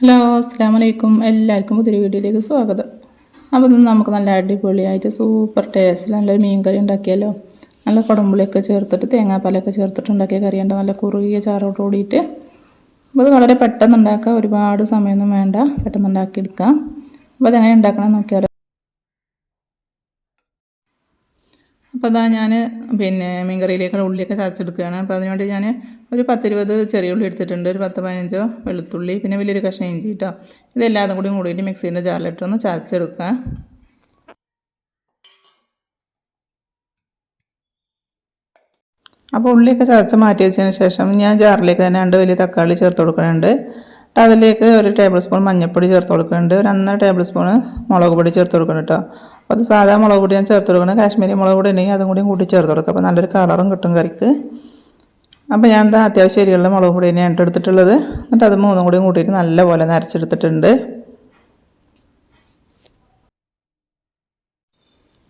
Hello അസ്സാം വലൈക്കും എല്ലാവർക്കും പുതിയ വീഡിയോയിലേക്ക് സ്വാഗതം. അപ്പോൾ ഇന്ന് നമുക്ക് നല്ല അടിപൊളിയായിട്ട് സൂപ്പർ ടേസ്റ്റിൽ നല്ലൊരു മീൻ കറി ഉണ്ടാക്കിയല്ലോ നല്ല കുടമ്പുളിയൊക്കെ ചേർത്തിട്ട് തേങ്ങാപ്പാലൊക്കെ ചേർത്തിട്ട് ഉണ്ടാക്കിയ കറിയുണ്ട്. നല്ല കുറുകിയ ചാറോട് കൂടിയിട്ട്. അപ്പോൾ അത് വളരെ പെട്ടെന്ന് ഉണ്ടാക്കുക ഒരുപാട് സമയമൊന്നും വേണ്ട. പെട്ടെന്ന് ഉണ്ടാക്കിയെടുക്കാം അപ്പോൾ അതെങ്ങനെ ഉണ്ടാക്കണം നോക്കിയാലോ. അപ്പോൾ അതാ ഞാൻ പിന്നെ മീൻകറിയിലേക്ക് ഉള്ളിയൊക്കെ ചതച്ചെടുക്കുകയാണ്. അപ്പോൾ അതിനുവേണ്ടി ഞാൻ ഒരു പത്തിരുപത് ചെറിയ ഉള്ളി എടുത്തിട്ടുണ്ട്. ഒരു പത്ത് പതിനഞ്ചോ വെളുത്തുള്ളി പിന്നെ വലിയൊരു കഷ്ണം ഇഞ്ചി കേട്ടോ ഇതെല്ലാതും കൂടി കൂടിയിട്ട് മിക്സീന്റെ ജാറിലിട്ടൊന്ന് ചതച്ചെടുക്കുക. അപ്പോൾ ഉള്ളിയൊക്കെ ചതച്ച് മാറ്റി വെച്ചതിന് ശേഷം ഞാൻ ജാറിലേക്ക് തന്നെ രണ്ട് വലിയ തക്കാളി ചേർത്ത് കൊടുക്കുന്നുണ്ട്. അതിലേക്ക് ഒരു ടേബിൾ സ്പൂൺ മഞ്ഞൾപ്പൊടി ചേർത്ത് കൊടുക്കുന്നുണ്ട്. ഒരു അന്നര ടേബിൾ സ്പൂൺ മുളക് പൊടി ചേർത്ത് കൊടുക്കണം കേട്ടോ അപ്പോൾ അത് സാധാ മുളക് പൊടി ഞാൻ ചേർത്ത് കൊടുക്കണം കാശ്മീരി മുളക് പൊടി ഉണ്ടെങ്കിൽ അതും കൂടി കൂട്ടി ചേർത്ത് കൊടുക്കുക അപ്പോൾ നല്ലൊരു കളറും കിട്ടും കറിക്ക് അപ്പോൾ ഞാൻ എന്താ അത്യാവശ്യം എരിയുള്ള മുളക് പൊടി തന്നെയാണ് എടുത്തിട്ടുള്ളത്. എന്നിട്ട് അത് മൂന്നും കൂടി കൂട്ടിയിട്ട് നല്ലപോലെ നരച്ചെടുത്തിട്ടുണ്ട്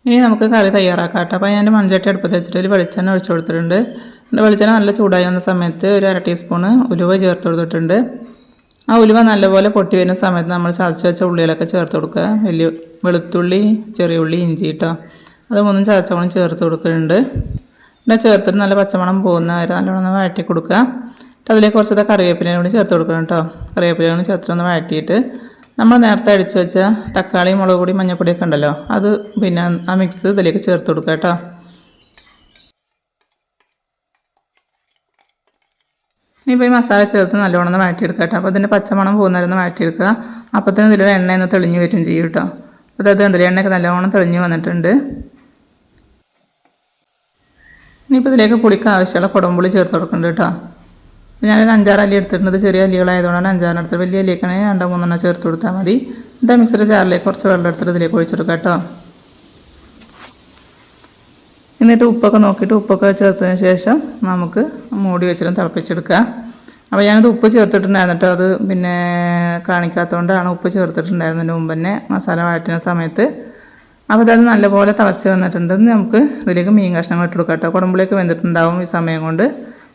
ഇനി നമുക്ക് കറി തയ്യാറാക്കാം കേട്ടോ. അപ്പോൾ ഞാൻ മൺചട്ടി അടുപ്പത്ത് വെച്ചിട്ട് ഒരു വെളിച്ചെണ്ണ ഒഴിച്ചു കൊടുത്തിട്ടുണ്ട്. വെളിച്ചെണ്ണ നല്ല ചൂടായി വന്ന സമയത്ത് ഒരു അര ടീസ്പൂണ് ഉലുവ ചേർത്ത് കൊടുത്തിട്ടുണ്ട്. ആ ഉലുവ നല്ലപോലെ പൊട്ടി വരുന്ന സമയത്ത് നമ്മൾ ചതച്ച് വെച്ച ഉള്ളികളൊക്കെ ചേർത്ത് കൊടുക്കുക. വലിയ വെളുത്തുള്ളി ചെറിയ ഉള്ളി ഇഞ്ചി കേട്ടോ അത് മൂന്നും ചതച്ചോളം ചേർത്ത് കൊടുക്കുന്നുണ്ട് പിന്നെ ചേർത്തിട്ട് നല്ല പച്ചമണം പോകുന്ന വരെ നല്ലോണം വഴറ്റി കൊടുക്കുക. അതിലേക്ക് കുറച്ചത് കറിവേപ്പിലയും കൂടി ചേർത്ത് കൊടുക്കണം കേട്ടോ. കറിവേപ്പിലയും കൂടി ചേർത്തിട്ടൊന്ന് വഴറ്റിയിട്ട് നമ്മൾ നേരത്തെ അടിച്ച് വെച്ച തക്കാളി മുളക് പൊടി മഞ്ഞൾപ്പൊടിയൊക്കെ ഉണ്ടല്ലോ അത് പിന്നെ ആ മിക്സ് ഇതിലേക്ക് ചേർത്ത് കൊടുക്കുക കേട്ടോ. ഇനിയിപ്പോൾ ഈ മസാല ചേർത്ത് നല്ലോണം ഒന്ന് വഴറ്റിയെടുക്കുക കേട്ടോ. അപ്പോൾ അതിന്റെ പച്ചമണം പോകുന്നവരൊന്ന് വഴറ്റിയെടുക്കുക. അപ്പോഴത്തേനും ഇതിലൊരു എണ്ണ ഒന്ന് തെളിഞ്ഞു വരും ചെയ്യും കേട്ടോ. അപ്പോൾ അത് കണ്ടില്ല എണ്ണയൊക്കെ നല്ലോണം തെളിഞ്ഞ് വന്നിട്ടുണ്ട്. ഇനിയിപ്പോൾ ഇതിലേക്ക് പുളിക്ക് ആവശ്യമുള്ള കുടംപുളി ചേർത്ത് കൊടുക്കുന്നുണ്ട് കേട്ടോ. ഞാനൊരു അഞ്ചാറ് അല്ലി എടുത്തിട്ടുണ്ട് ചെറിയ അല്ലികളായതുകൊണ്ടാണ് അഞ്ചാറ് എടുത്തത് വലിയ അല്ലിയൊക്കെയാണെങ്കിൽ രണ്ടോ മൂന്നെണ്ണം ചേർത്ത് കൊടുത്താൽ മതി. എന്നിട്ട് മിക്സിയുടെ ചാറിലേക്ക് കുറച്ച് വെള്ളം എടുത്തിട്ട് ഇതിലേക്ക് ഒഴിച്ചെടുക്കാം കേട്ടോ. എന്നിട്ട് ഉപ്പൊക്കെ നോക്കിയിട്ട് ഉപ്പൊക്കെ ചേർത്തതിന് ശേഷം നമുക്ക് മൂടി വെച്ചിട്ട് തിളപ്പിച്ചെടുക്കുക അപ്പോൾ ഞാനത് ഉപ്പ് ചേർത്തിട്ടുണ്ടായിരുന്നു അത് പിന്നെ കാണിക്കാത്തതുകൊണ്ടാണ് ഉപ്പ് ചേർത്തിട്ടുണ്ടായിരുന്നതിന് മുമ്പ് തന്നെ മസാല വഴറ്റുന്ന സമയത്ത്. അപ്പോൾ അത് നല്ലപോലെ തിളച്ച് വന്നിട്ടുണ്ട് നമുക്ക് ഇതിലേക്ക് മീൻ കഷ്ണങ്ങൾ ഇട്ട് കൊടുക്കാം കേട്ടോ. കുടമ്പുളിയൊക്കെ വെന്തിട്ടുണ്ടാവും ഈ സമയം കൊണ്ട്.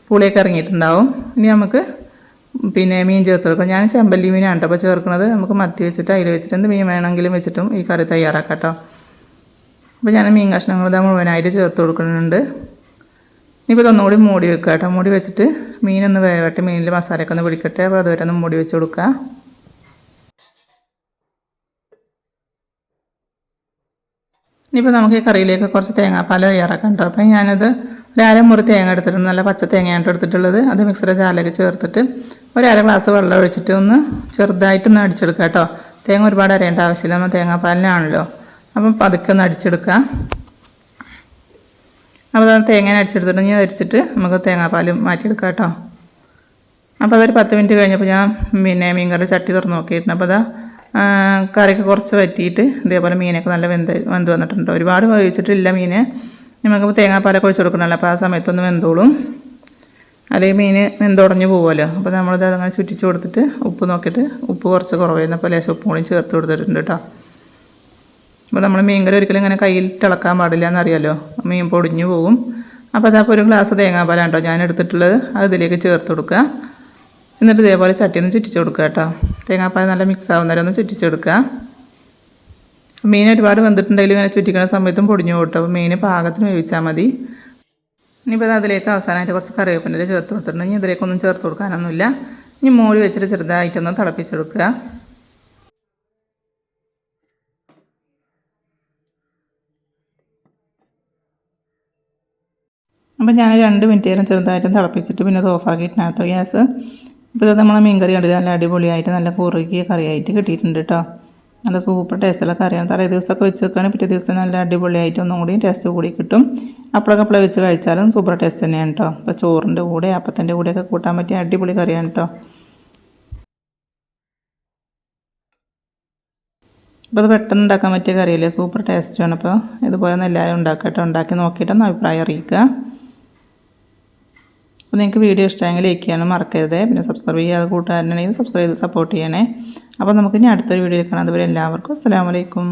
പുളിയൊക്കെ ഇറങ്ങിയിട്ടുണ്ടാവും. ഇനി നമുക്ക് പിന്നെ മീൻ ചേർത്ത് ഞാൻ ചെമ്പല്ലി മീനാണ് കേട്ടോ. അപ്പോൾ ചേർക്കുന്നത് നമുക്ക് മത്തി വെച്ചിട്ട് അതിൽ വെച്ചിട്ട് എന്ത് മീൻ വേണമെങ്കിലും വെച്ചിട്ടും ഈ കറി തയ്യാറാക്കാം കേട്ടോ. അപ്പോൾ ഞാൻ മീൻ കഷ്ണങ്ങൾ മുഴുവനായിട്ട് ചേർത്ത് കൊടുക്കുന്നുണ്ട്. ഇനിയിപ്പോൾ ഇതൊന്നുകൂടി മൂടി വെക്കുക കേട്ടോ. മൂടി വെച്ചിട്ട് മീനൊന്ന് വേവട്ടെ. മീനിൽ മസാലയൊക്കെ ഒന്ന് പിടിക്കട്ടെ. അപ്പോൾ അതുവരെ ഒന്ന് മൂടി വെച്ച് കൊടുക്കുക ഇനിയിപ്പോൾ നമുക്ക് ഈ കറിയിലേക്ക് കുറച്ച് തേങ്ങാപ്പാൽ തയ്യാറാക്കാം കേട്ടോ. അപ്പം ഞാനത് ഒരു അരമുറി തേങ്ങ എടുത്തിട്ടുണ്ട്. നല്ല പച്ച തേങ്ങയാണ് എടുത്തിട്ടുള്ളത്. അത് മിക്സറെ ജാലേക്ക് ചേർത്തിട്ട് ഒരു അര ഗ്ലാസ് വെള്ളം ഒഴിച്ചിട്ട് ഒന്ന് ചെറുതായിട്ടൊന്ന് അടിച്ചെടുക്കാം കേട്ടോ. തേങ്ങ ഒരുപാട് അരയേണ്ട ആവശ്യമില്ല. നമ്മൾ തേങ്ങാപ്പാലിനാണല്ലോ. അപ്പം പതുക്കെ ഒന്ന് അടിച്ചെടുക്കുക അപ്പോൾ അത് തേങ്ങ അടിച്ചെടുത്തിട്ട് അരിച്ചിട്ട് നമുക്ക് തേങ്ങാപ്പാലും മാറ്റിയെടുക്കാം കേട്ടോ. അപ്പോൾ അതൊരു പത്ത് മിനിറ്റ് കഴിഞ്ഞപ്പോൾ ഞാൻ പിന്നെ മീൻ കറി ചട്ടി തുറന്ന് നോക്കിയിട്ടുണ്ട്. അപ്പോൾ അതാ കറിക്ക് കുറച്ച് വറ്റിയിട്ട് ഇതേപോലെ മീനൊക്കെ നല്ല വെന്ത് വെന്ത് വന്നിട്ടുണ്ട്. ഒരുപാട് വേവിച്ചിട്ടില്ല മീന്. നമുക്ക് തേങ്ങാപ്പാലൊക്കെ ഒഴിച്ച് കൊടുക്കണമല്ലോ അപ്പോൾ ആ സമയത്തൊന്ന് വെന്തോളും. അല്ലെങ്കിൽ മീൻ വെന്തുടഞ്ഞ് പോകുമല്ലോ അപ്പോൾ നമ്മളിത് അങ്ങനെ ചുറ്റിച്ച് കൊടുത്തിട്ട് ഉപ്പ് നോക്കിയിട്ട് ഉപ്പ് കുറച്ച് കുറവായിരുന്നു. അപ്പോൾ ലേശം ഉപ്പും കൂടി ചേർത്ത് കൊടുത്തിട്ടുണ്ട് കേട്ടോ. അപ്പോൾ നമ്മൾ മീൻകറി ഒരിക്കലും ഇങ്ങനെ കയ്യിൽ തിളക്കാൻ പാടില്ല എന്നറിയാലോ മീൻ പൊടിഞ്ഞു പോകും അപ്പോൾ അതപ്പോൾ ഒരു ഗ്ലാസ് തേങ്ങാപ്പാലാണ് കേട്ടോ ഞാൻ എടുത്തിട്ടുള്ളത് അത് ഇതിലേക്ക് ചേർത്ത് കൊടുക്കുക. എന്നിട്ട് ഇതേപോലെ ചട്ടിയൊന്ന് ചുറ്റിച്ച് കൊടുക്കുക കേട്ടോ. തേങ്ങാപ്പാൽ നല്ല മിക്സ് ആവുന്നവരെ ഒന്ന് ചുറ്റിച്ചെടുക്കുക മീൻ ഒരുപാട് വെന്തിട്ടുണ്ടെങ്കിൽ ഇങ്ങനെ ചുറ്റിക്കുന്ന സമയത്തും പൊടിഞ്ഞു പോട്ടോ അപ്പോൾ മീൻ പാകത്തിന് വേവിച്ചാൽ മതി. ഇനിയിപ്പോൾ അതിലേക്ക് അവസാനമായിട്ട് കുറച്ച് കറിവേപ്പിന്റെ ചേർത്ത് കൊടുത്തിട്ടുണ്ട്. ഇനി ഇതിലേക്കൊന്നും ചേർത്ത് കൊടുക്കാനൊന്നുമില്ല. ഇനി മൂടി വെച്ചിട്ട് ചെറുതായിട്ടൊന്ന് തിളപ്പിച്ചെടുക്കുക അപ്പോൾ ഞാൻ രണ്ട് മിനിറ്റ് നേരം ചെറുതായിട്ട് തിളപ്പിച്ചിട്ട് പിന്നെ അത് ഓഫാക്കിയിട്ടിനകത്ത് ഗ്യാസ്. ഇപ്പോൾ ഇത് നമ്മളെ മീൻ കറി കണ്ടിട്ട് നല്ല അടിപൊളിയായിട്ട് നല്ല കുറുകിയ കറിയായിട്ട് കിട്ടിയിട്ടുണ്ട് കേട്ടോ നല്ല സൂപ്പർ ടേസ്റ്റുള്ള കറിയാണ്. തലേ ദിവസമൊക്കെ വെച്ച് വെക്കുകയാണെങ്കിൽ പിറ്റേ ദിവസം നല്ല അടിപൊളിയായിട്ട് ഒന്നും കൂടി ടേസ്റ്റ് കൂടി കിട്ടും. അപ്പോഴൊക്കെ അപ്പോഴെ വെച്ച് കഴിച്ചാലും സൂപ്പർ ടേസ്റ്റ് തന്നെയാണ് കേട്ടോ ഇപ്പോൾ ചോറിന്റെ കൂടെ അപ്പത്തിന്റെ കൂടെയൊക്കെ കൂട്ടാൻ പറ്റിയ അടിപൊളി കറിയാണ് കേട്ടോ അപ്പോൾ അത് പെട്ടെന്ന് ഉണ്ടാക്കാൻ പറ്റിയ കറിയല്ലേ? സൂപ്പർ ടേസ്റ്റാണ് അപ്പോൾ ഇതുപോലെ ഒന്ന് എല്ലാവരും ഉണ്ടാക്കട്ടെ. ഉണ്ടാക്കി നോക്കിയിട്ടൊന്ന് അഭിപ്രായം അറിയിക്കുക. അപ്പോൾ നിങ്ങൾക്ക് വീഡിയോ ഇഷ്ടമെങ്കിൽ ലൈക്ക് ചെയ്യാനും മറക്കരുത്. പിന്നെ സബ്സ്ക്രൈബ് ചെയ്യാതെ കൂട്ടുകാരനാണെങ്കിൽ സബ്സ്ക്രൈബ് ചെയ്ത് സപ്പോർട്ട് ചെയ്യണേ. അപ്പോൾ നമുക്ക് ഇനി അടുത്തൊരു വീഡിയോ കാണാം. അതുവരെ എല്ലാവർക്കും അസ്സാം വലൈക്കും